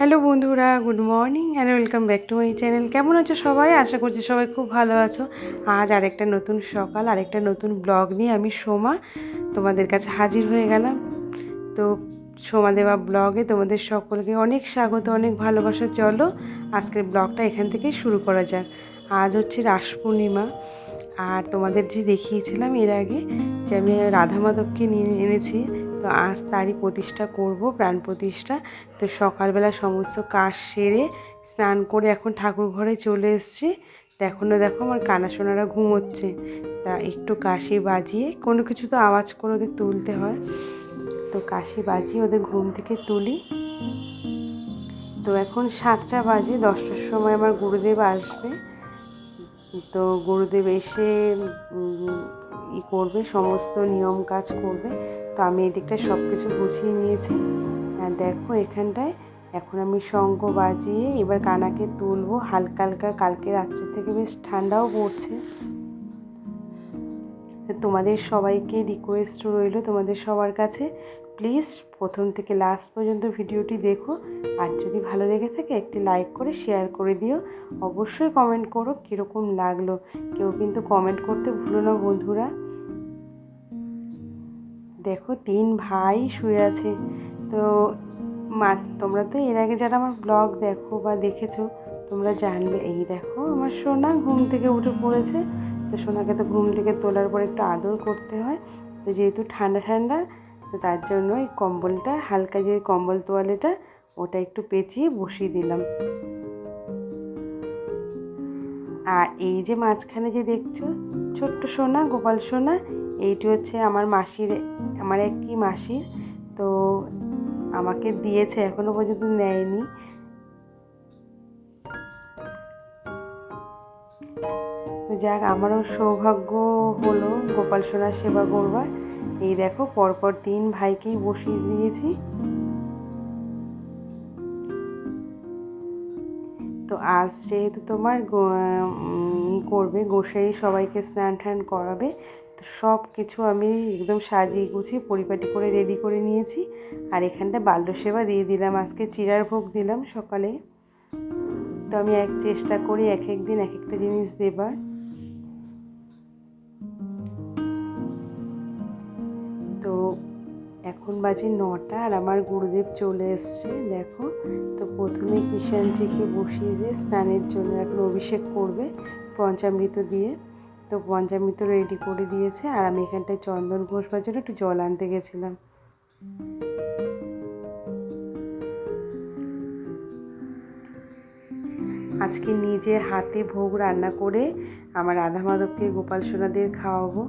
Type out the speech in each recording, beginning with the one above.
Hello বন্ধুরা, good morning and welcome back to my channel কেমন আছো সবাই? আশা করছি সবাই খুব ভালো আছো। আজ আরেকটা নতুন সকাল, আরেকটা নতুন ব্লগ নিয়ে আমি সোমা তোমাদের কাছে হাজির হয়ে গেলাম। তো সোমা দেওয়া ব্লগে তোমাদের সকলকে অনেক স্বাগত, অনেক ভালোবাসা। চলো আজকের ব্লগটা এখান থেকেই শুরু করা যাক। আজ হচ্ছে রাস পূর্ণিমা। আর তোমাদের যে দেখিয়েছিলাম এর আগে যে আমি রাধা মাধবকে নিয়ে এনেছি তো আজ তারই প্রতিষ্ঠা করব, প্রাণ প্রতিষ্ঠা। তো সকালবেলা সমস্ত কাজ সেরে স্নান করে এখন ঠাকুর ঘরে চলে এসেছি। এখনও দেখো আমার কানাসোনারা ঘুমোচ্ছে। তা একটু কাশি বাজিয়ে, কোনো কিছু তো আওয়াজ করে ওদের তুলতে হয়। তো কাশি বাজিয়ে ওদের ঘুম থেকে তুলি। তো এখন সাতটা বাজে, দশটার সময় আমার গুরুদেব আসবে। তো গুরুদেব এসে ই করবে, সমস্ত নিয়ম কাজ করবে। তো আমি এদিকটা সব কিছু গুছিয়ে নিয়েছি। আর দেখো এখানটায় এখন আমি শঙ্খ বাজিয়ে এবার কানাকে তুলবো। হালকা হালকা কালকে রাত্রে থেকে বেশ ঠান্ডাও পড়ছে। তোমাদের সবাইকে রিকোয়েস্ট রইল, তোমাদের সবার কাছে। প্লিজ প্রথম থেকে লাস্ট পর্যন্ত ভিডিওটি দেখো। আর যদি ভালো লেগে থাকে একটি লাইক করে শেয়ার করে দিও। অবশ্যই কমেন্ট করো কীরকম লাগল। কেউ কিন্তু কমেন্ট করতে ভুলো না বন্ধুরা। দেখো, তিন ভাই শুয়ে আছে। তো মা, তোমরা তো এর আগে যারা আমার ব্লগ দেখো বা দেখেছ, তোমরা জানবে, এই দেখো আমার সোনা ঘুম থেকে উঠে পড়েছে। তো সোনাকে তো ঘুম থেকে তোলার পর একটু আদর করতে হয়। তো যেহেতু ঠান্ডা ঠান্ডা, তো তার জন্য এই কম্বলটা, হালকা যে কম্বল তোয়ালেটা, ওটা একটু পেঁচিয়ে বসিয়ে দিলাম। আর এই যে মাঝখানে যে দেখছ, ছোট্ট সোনা, গোপাল সোনা এইটি হচ্ছে আমার মাসির, আমার একই মাসির। তো আমাকে দিয়েছে, এখনও পর্যন্ত নেয়নি। তো যাক, আমারও সৌভাগ্য হলো গোপাল সোনার সেবা করবার। এই দেখো, পরপর তিন ভাইকেই বসিয়ে দিয়েছি। তো আজ যেহেতু তোমার করবে, গোসাই সবাইকে স্নান টান করাবে তো সব কিছু আমি একদম সাজিয়ে গুছিয়ে পরিপাটি করে রেডি করে নিয়েছি। আর এখানটা বাল্য সেবা দিয়ে দিলাম, আজকে চিরার ভোগ দিলাম সকালে। তো আমি এক চেষ্টা করি এক এক দিন এক একটা জিনিস দেবার। তো এখন বাজে নটা আর আমার গুরুদেব চলে এসছে, দেখো। তো প্রথমে কিষানজিকে বসিয়ে যে স্নানের জন্য এখন অভিষেক করবে পঞ্চামৃত দিয়ে। তো পঞ্চামৃত রেডি করে দিয়েছে আর আমি এখানটায় চন্দন ঘষবার জন্য একটু জল আনতে গেছিলাম। আজকে নিজে হাতে ভোগ রান্না করে আমার রাধা মাধবকে গোপাল সোনাদের খাওয়াবো।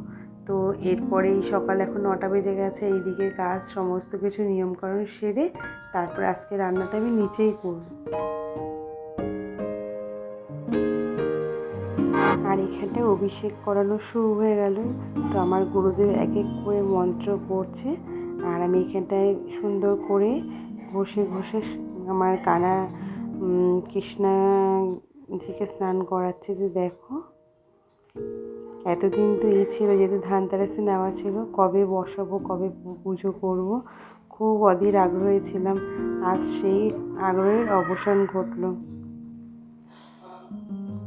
তো এরপরে এই সকাল এখন নটা বেজে গেছে এই দিকের কাজ সমস্ত কিছু নিয়মকানুন সেরে তারপর আজকে রান্নাটা আমি নিচেই করব। আর এখানটায় অভিষেক করানো শুরু হয়ে গেল। তো আমার গুরুদেব এক এক করে মন্ত্র পড়ছে আর আমি এখানটায় সুন্দর করে ঘষে ঘষে আমার কানা কৃষ্ণাজিকে স্নান করাচ্ছে যে দেখো। এতদিন তো এই ছিল যেহেতু ধানতেরাসে নেওয়া ছিল, কবে বসাবো, কবে পুজো করব? খুব অধীর আগ্রহী ছিলাম, আজ সেই আগ্রহের অবসান ঘটলো।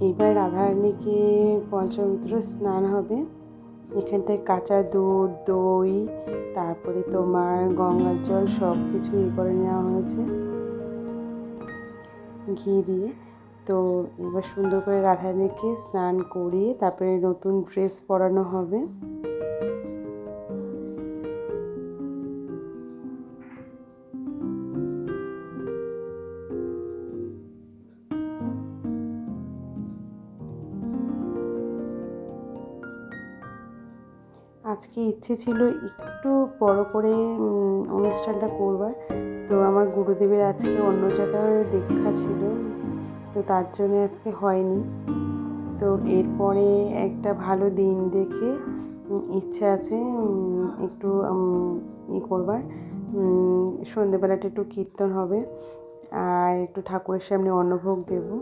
এবার রাধারানীকে পঞ্চমিত্র স্নান হবে। এখানটায় কাঁচা দুধ, দই, তারপরে তোমার গঙ্গার জল সব কিছু ইয়ে করে নেওয়া হয়েছে। ঘি দিয়ে। তো এবার সুন্দর করে রাধারানীকে স্নান করিয়ে তারপরে নতুন ড্রেস পরানো হবে। আজকে ইচ্ছে ছিল একটু বড় করে অনুষ্ঠানটা করবার। তো আমার গুরুদেবের আজকে অন্য জায়গায় দীক্ষা ছিল। তো তার জন্য আজকে হয়নি। তো এরপরে একটা ভালো দিন দেখে ইচ্ছে আছে একটু ই করবার। সন্ধেবেলাটা একটু কীর্তন হবে। আর একটু ঠাকুরের সামনে অন্নভোগ দেবো।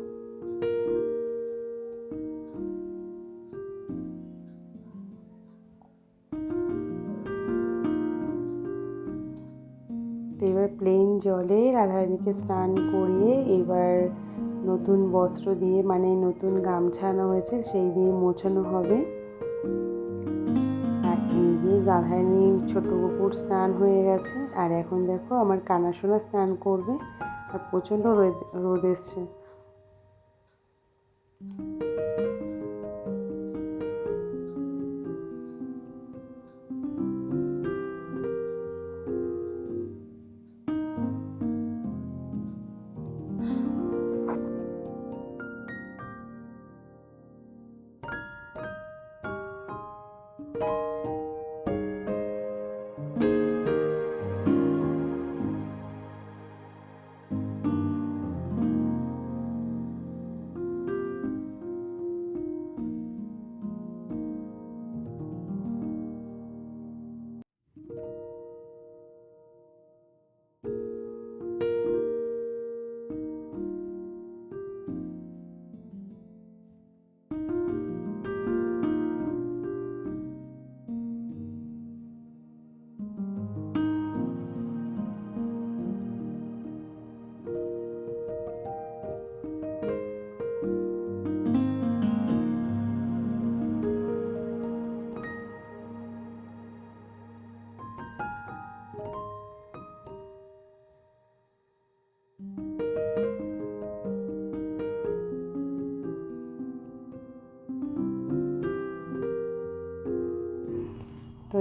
তো এবার প্লেন জল রাধারানীকে স্নান করিয়ে এবার নতুন বস্ত্র দিয়ে মানে নতুন গামছানো হয়েছে, সেই দিয়ে মোছানো হবে। আর এই দিয়ে রাধারানী ছোট কুকুর স্নান হয়ে গেছে, আর এখন দেখো আমার কানাশোনা স্নান করবে, আর প্রচণ্ড রোদ রোদ এসছে।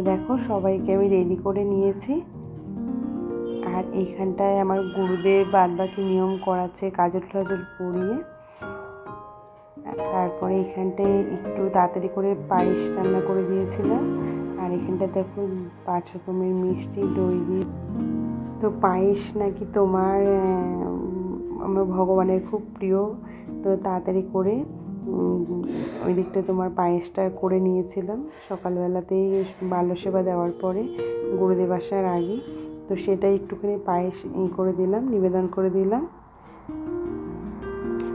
দেখো, সবাইকে আমি রেডি করে নিয়েছি। আর এইখানটায় আমার গুরুদেব বাদ বাকি নিয়ম করাচ্ছে কাজল টাজল পরিয়ে তারপরে এখানটায় একটু তাড়াতাড়ি করে পায়েস রান্না করে দিয়েছিলাম। আর এখানটা দেখো, পাঁচ রকমের মিষ্টি, দই দিয়ে। তো পায়েস নাকি তোমার আমার ভগবানের খুব প্রিয়। তো তাড়াতাড়ি করে ওই দিকটা তোমার পায়েসটা করে নিয়েছিলাম। সকালবেলাতেই বাল্য সেবা দেওয়ার পরে গুরুদেব আসার আগে। তো সেটাই একটুখানি পায়েস ই করে দিলাম, নিবেদন করে দিলাম।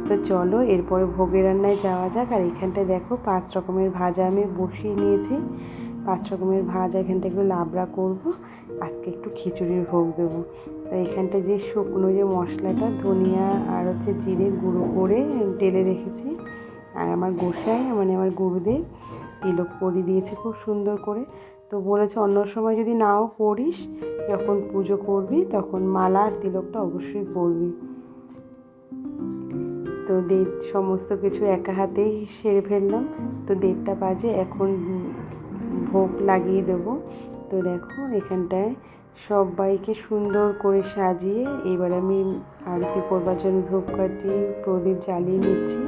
তো চলো, এরপরে ভোগের রান্নায় যাওয়া যাক। আর এখানটায় দেখো, পাঁচ রকমের ভাজা আমি বসিয়ে নিয়েছি। পাঁচ রকমের ভাজা এখানটা একটু লাবড়া করব। আজকে একটু খিচুড়ির ভোগ দেবো। তো এখানটা যে শুকনো যে মশলাটা, ধনিয়া আর হচ্ছে জিরে গুঁড়ো করে টেলে রেখেছি। আর আমার গোসাই মানে আমার গুরুদেব তিলক পরি দিয়েছে খুব সুন্দর করে। তো বলেছে, অন্য সময় যদি নাও পড়িস, যখন পুজো করবি, তখন মালা আর তিলকটা অবশ্যই পরবি। তো দেড় সমস্ত কিছু একা হাতেই সেরে ফেললাম। তো দেড়টা বাজে, এখন ভোগ লাগিয়ে দেবো। তো দেখো, এখানটায় সবাইকে সুন্দর করে সাজিয়ে, এবার আমি আরতি করবার জন্য ধূপকাঠি, প্রদীপ জ্বালিয়ে নিচ্ছি।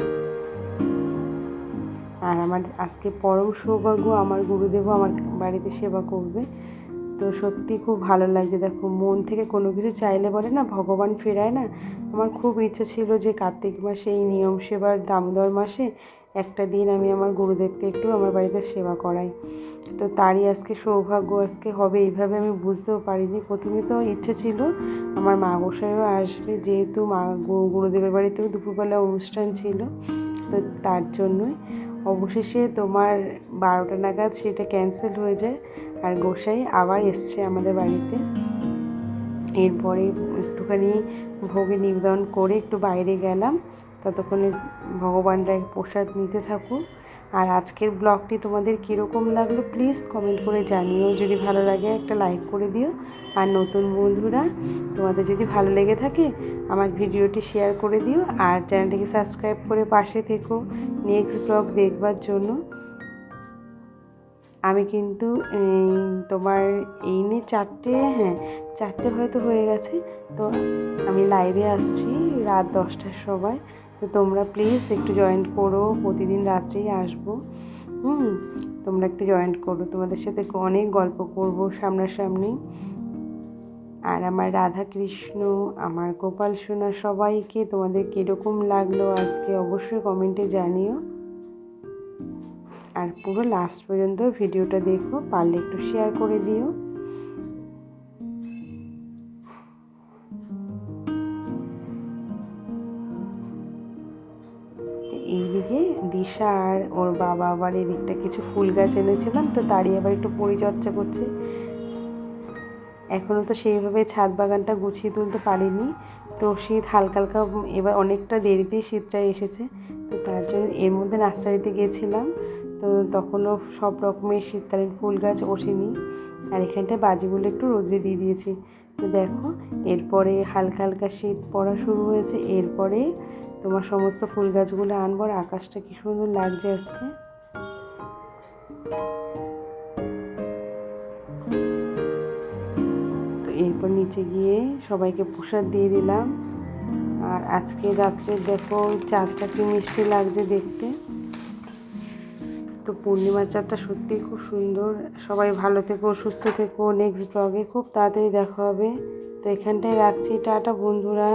আমার আজকে পরম সৌভাগ্য, আমার গুরুদেবও আমার বাড়িতে সেবা করবে। তো সত্যি খুব ভালো লাগছে। দেখো, মন থেকে কোনো কিছু চাইলে বলে না, ভগবান ফেরায় না। আমার খুব ইচ্ছে ছিল যে কার্তিক মাসে এই নিয়ম সেবার দামোদর মাসে একটা দিন আমি আমার গুরুদেবকে একটু আমার বাড়িতে সেবা করাই। তো তারই আজকে সৌভাগ্য, আজকে হবে এইভাবে আমি বুঝতেও পারিনি। প্রথমে তো ইচ্ছে ছিল, আমার মা গোসাইও আসবে, যেহেতু মা গুরুদেবের বাড়িতেও দুপুরবেলা অনুষ্ঠান ছিল, তো তার জন্যই। অবশেষে তোমার বারোটা নাগাদ সেটা ক্যান্সেল হয়ে যায়। আর গোসাই আবার এসছে আমাদের বাড়িতে। এরপরে একটুখানি ভোগে নিবেদন করে একটু বাইরে গেলাম। ততক্ষণে ভগবানরা প্রসাদ নিতে থাকুক। আর আজকের ব্লগটি তোমাদের কীরকম লাগল প্লিজ কমেন্ট করে জানিও। যদি ভালো লাগে একটা লাইক করে দিও। আর নতুন বন্ধুরা, তোমাদের যদি ভালো লেগে থাকে, আমার ভিডিওটি শেয়ার করে দিও। আর চ্যানেলটিকে সাবস্ক্রাইব করে পাশে থেকো। নেক্সট ব্লগ দেখবার জন্য। আমি কিন্তু তোমার এই নিয়ে চারটে হ্যাঁ চারটে হয়তো হয়ে গেছে। তো আমি লাইভে আসছি রাত দশটার সময়। তো তোমরা প্লিজ একটু জয়েন্ট করো, প্রতিদিন রাত্রেই আসব। হুম, তোমরা একটু জয়েন্ট করো। তোমাদের সাথে অনেক গল্প করব সামনাসামনি। আর আমার রাধা কৃষ্ণ আমার গোপাল সোনা সবাইকে তোমাদের কীরকম লাগল আজকে অবশ্যই কমেন্টে জানিও। আর পুরো লাস্ট পর্যন্ত ভিডিওটা দেখো, পারলে একটু শেয়ার করে দিও। দিশা আর ওর বাবা আবার এদিকটা কিছু ফুল গাছ এনেছিলাম, তো তারই আবার একটু পরিচর্যা করছে। এখনও তো সেইভাবে ছাদ বাগানটা গুছিয়ে তুলতে পারিনি, তো শীত হালকা হালকা এবার অনেকটা দেরিতেই শীতটা এসেছে, তো তার জন্য এর মধ্যে নার্সারিতে গিয়েছিলাম তো তখনও সব রকমের শীতকালীন ফুল গাছ ওঠেনি, আর এখানটায় বাজিগুলো একটু রোদে দিয়ে দিয়েছি। তো দেখো, এরপরে হালকা হালকা শীত পড়া শুরু হয়েছে, এরপরে তোমার সমস্ত ফুল গাছগুলো আনব আর আকাশটা কি সুন্দর লাগছে আজকে। তো এরপর নিচে গিয়ে সবাইকে প্রসাদ দিয়ে দিলাম। আর আজকে রাত্রে দেখো চাঁদটা কি মিষ্টি লাগছে দেখতে। তো পূর্ণিমার চাঁদটা সত্যিই খুব সুন্দর। সবাই ভালো থেকো, সুস্থ থেকো। নেক্সট ব্লগে খুব তাড়াতাড়ি দেখা হবে। তো এখানটায় রাখছি। টাটা বন্ধুরা।